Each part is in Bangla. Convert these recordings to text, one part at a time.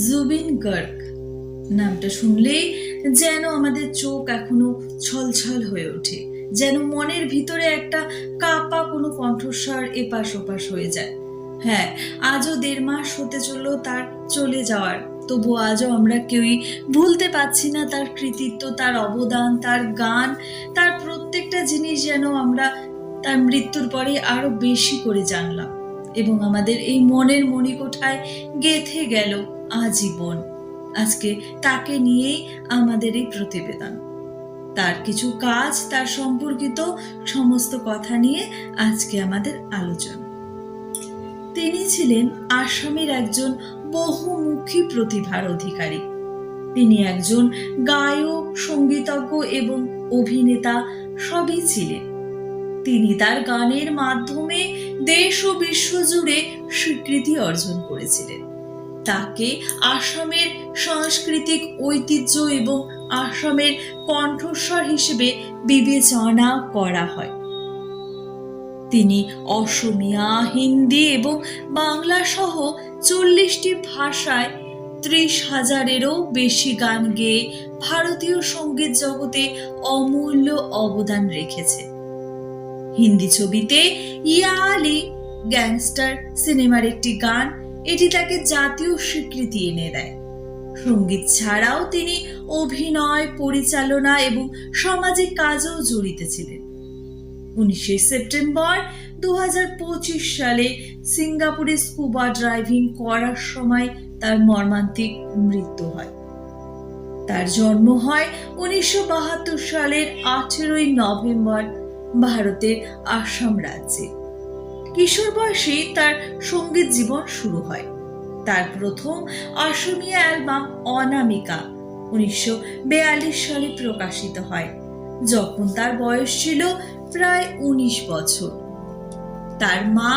জুবিন গার্গ। নামটা শুনলেই যেন আমাদের চোখ এখনও ছলছল হয়ে ওঠে, যেন মনের ভিতরে একটা কাপা কোনো কণ্ঠস্বর এপাশ ওপাশ হয়ে যায়। হ্যাঁ আজও দেড় মাস হতে চলল তার চলে যাওয়ার, তবু আজও আমরা কেউই ভুলতে পারছি না তার কৃতিত্ব, তার অবদান, তার গান, তার প্রত্যেকটা জিনিস যেন আমরা তার মৃত্যুর পরে আরও বেশি করে জানলাম। এবং আমাদের এই মনের মণিকোঠায় গেথে গেল আজীবন। আজকে তাকে নিয়েই আমাদের এই প্রতিবেদন। তার কিছু কাজ, তার সম্পর্কিত সমস্ত কথা নিয়ে আজকে আমাদের আলোচনা। তিনি ছিলেন আসামের একজন বহুমুখী প্রতিভার অধিকারী। তিনি একজন গায়ক, সঙ্গীতজ্ঞ এবং অভিনেতা সবই ছিলেন। তিনি তার গানের মাধ্যমে দেশ ও বিশ্ব জুড়ে স্বীকৃতি অর্জন করেছিলেন। তাকে আসামের সাংস্কৃতিক ঐতিহ্য এবং আসামের কণ্ঠস্বর হিসেবে বিবেচনা করা হয়। তিনি অসমিয়া, হিন্দি এবং বাংলা সহ চল্লিশটি ভাষায় ত্রিশ হাজারেরও বেশি গান গেয়ে ভারতীয় সংগীত জগতে অমূল্য অবদান রেখেছে। হিন্দি ছবিতে ইয়া আলী গ্যাংস্টার সিনেমার একটি গান এটি তাকে জাতীয় স্বীকৃতি এনে দেয়। সংগীত ছাড়াও তিনি অভিনয়, পরিচালনা এবং সামাজিক কাজেও জড়িত ছিলেন। উনিশে সেপ্টেম্বর দুহাজার পঁচিশ সালে সিঙ্গাপুরে স্কুবা ড্রাইভিং করার সময় তার মর্মান্তিক মৃত্যু হয়। তার জন্ম হয় উনিশশো বাহাত্তর সালের আঠেরোই নভেম্বর ভারতের আসাম রাজ্যে। কিশোর বয়সেই তার সংগীত জীবন শুরু হয়। তার প্রথম অসমিয়া অ্যালবাম অনামিকা উনিশশো সালে প্রকাশিত হয়, যখন তার বয়স ছিল প্রায় উনিশ বছর। তার মা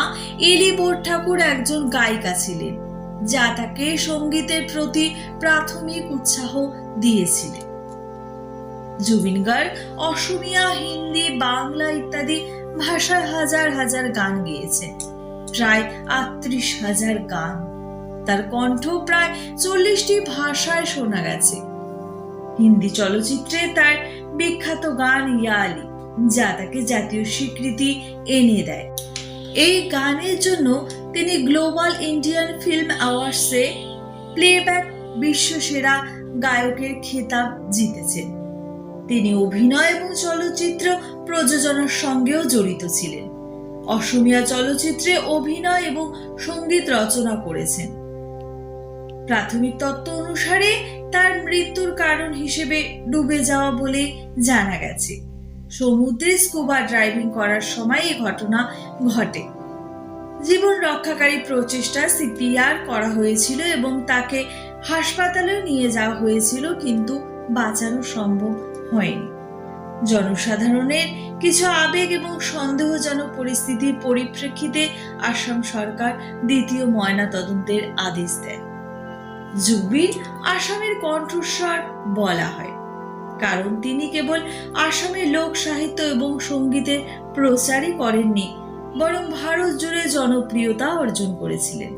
এলি বোর ঠাকুর একজন গায়িকা ছিলেন, যা তাকে সঙ্গীতের প্রতি প্রাথমিক উৎসাহ দিয়েছিলেন। জুবিন গার্গ অসমিয়া, হিন্দি, বাংলা ইত্যাদি ভাষায় হাজার হাজার গান গেয়েছেন প্রায় আটত্রিশ হাজার গান। তার কণ্ঠ প্রায় চল্লিশটি ভাষায় শোনা গেছে। হিন্দি চলচ্চিত্রে তার বিখ্যাত গান ইয়ালি, যা তাকে জাতীয় স্বীকৃতি এনে দেয়। এই গানের জন্য তিনি গ্লোবাল ইন্ডিয়ান ফিল্ম অ্যাওয়ার্ডসে প্লেব্যাক বিশ্বসেরা গায়কের খেতাব জিতেছেন। তিনি অভিনয় এবং চলচ্চিত্র প্রযোজনার সঙ্গেও জড়িত ছিলেন। অসমিয়া চলচ্চিত্রে অভিনয় এবং সংগীত রচনা করেছেন। প্রাথমিক তত্ত্ব অনুসারে তার মৃত্যুর কারণ হিসেবে ডুবে যাওয়া বলে জানা গেছে। সমুদ্রে স্কুবা ড্রাইভিং করার সময় এই ঘটনা ঘটে। জীবন রক্ষাকারী প্রচেষ্টা সিপিআর করা হয়েছিল এবং তাকে হাসপাতালেও নিয়ে যাওয়া হয়েছিল, কিন্তু বাঁচানো সম্ভব হয়নি। জনসাধারণের কিছু আবেগ এবং সন্দেহজনক পরিস্থিতির পরিপ্রেক্ষিতে আসাম সরকার দ্বিতীয় ময়না তদন্তের আদেশ দেয়। জুবিন আসামের কণ্ঠস্বর বলা হয়, কারণ তিনি কেবল আসামের লোক সাহিত্য এবং সঙ্গীতের প্রচারই করেননি, বরং ভারত জুড়ে জনপ্রিয়তা অর্জন করেছিলেন।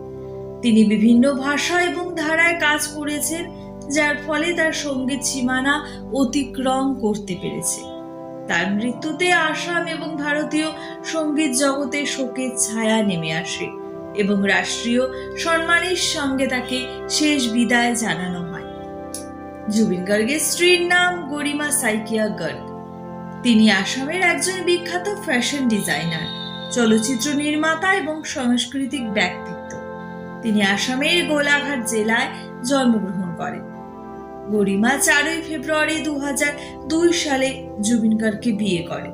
তিনি বিভিন্ন ভাষা এবং ধারায় কাজ করেছেন যার ফলে তার সংগীত সীমানা অতিক্রম করতে পেরেছে। তার মৃত্যুতে আসাম এবং ভারতীয় সংগীত জগতে শোকের ছায়া নেমে আসে এবং রাষ্ট্রীয় সম্মানের সঙ্গে তাকে শেষ বিদায় জানানো হয়। জুবিন গার্গের স্ত্রীর নাম গরিমা সাইকিয়া গার্গ। তিনি আসামের একজন বিখ্যাত ফ্যাশন ডিজাইনার, চলচ্চিত্র নির্মাতা এবং সাংস্কৃতিক ব্যক্তিত্ব। তিনি আসামের গোলাঘাট জেলায় জন্মগ্রহণ করেন। গরিমা চারই ফেব্রুয়ারি দু দুই সালে জুবিন গার্গকে বিয়ে করে।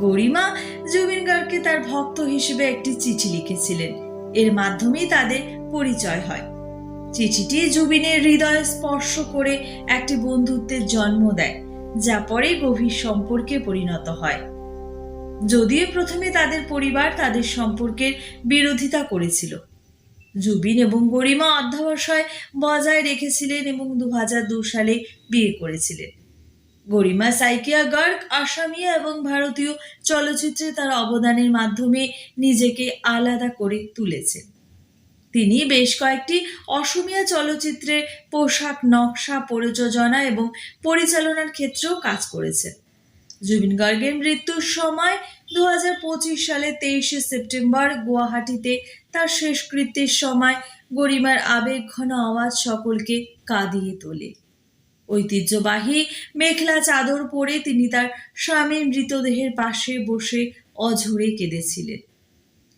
গরিমা জুবিন গার্গকে তার ভক্ত হিসেবে একটি চিঠি লিখেছিলেন। এর মাধ্যমেই তাদের পরিচয় হয়। চিঠিটি জুবিনের হৃদয় স্পর্শ করে একটি বন্ধুত্বের জন্ম দেয়, যা পরে গভীর সম্পর্কে পরিণত হয়। যদিও প্রথমে তাদের পরিবার তাদের সম্পর্কের বিরোধিতা করেছিল জুবিন এবং গরিমা অধ্যাবসায় বজায় রেখেছিলেন এবং দু হাজার দু সালে বিয়ে করেছিলেন। গরিমা সাইকিয়া গার্গ, আসামিয়া এবং ভারতীয় চলচ্চিত্রে তার অবদানের মাধ্যমে নিজেকে আলাদা করে তুলেছেন তিনি বেশ কয়েকটি অসমীয়া চলচ্চিত্রে পোশাক, নকশা, প্রযোজনা এবং পরিচালনার ক্ষেত্রেও কাজ করেছেন। জুবিন গার্গের মৃত্যুর সময় দু হাজার পঁচিশ সালে তেইশে সেপ্টেম্বর গুয়াহাটিতে তার শেষকৃত্যের সময় গরিমার আবেগঘন আওয়াজ সকলকে কাঁদিয়ে তোলে। ঐতিহ্যবাহী মেখলা চাদর পরে তিনি তার স্বামীর মৃতদেহের পাশে বসে অঝরে কেঁদেছিলেন।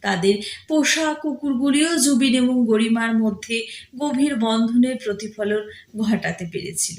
তাদের পোষা কুকুরগুলিও জুবিন এবং গরিমার মধ্যে গভীর বন্ধনের প্রতিফলন ঘটাতে পেরেছিল।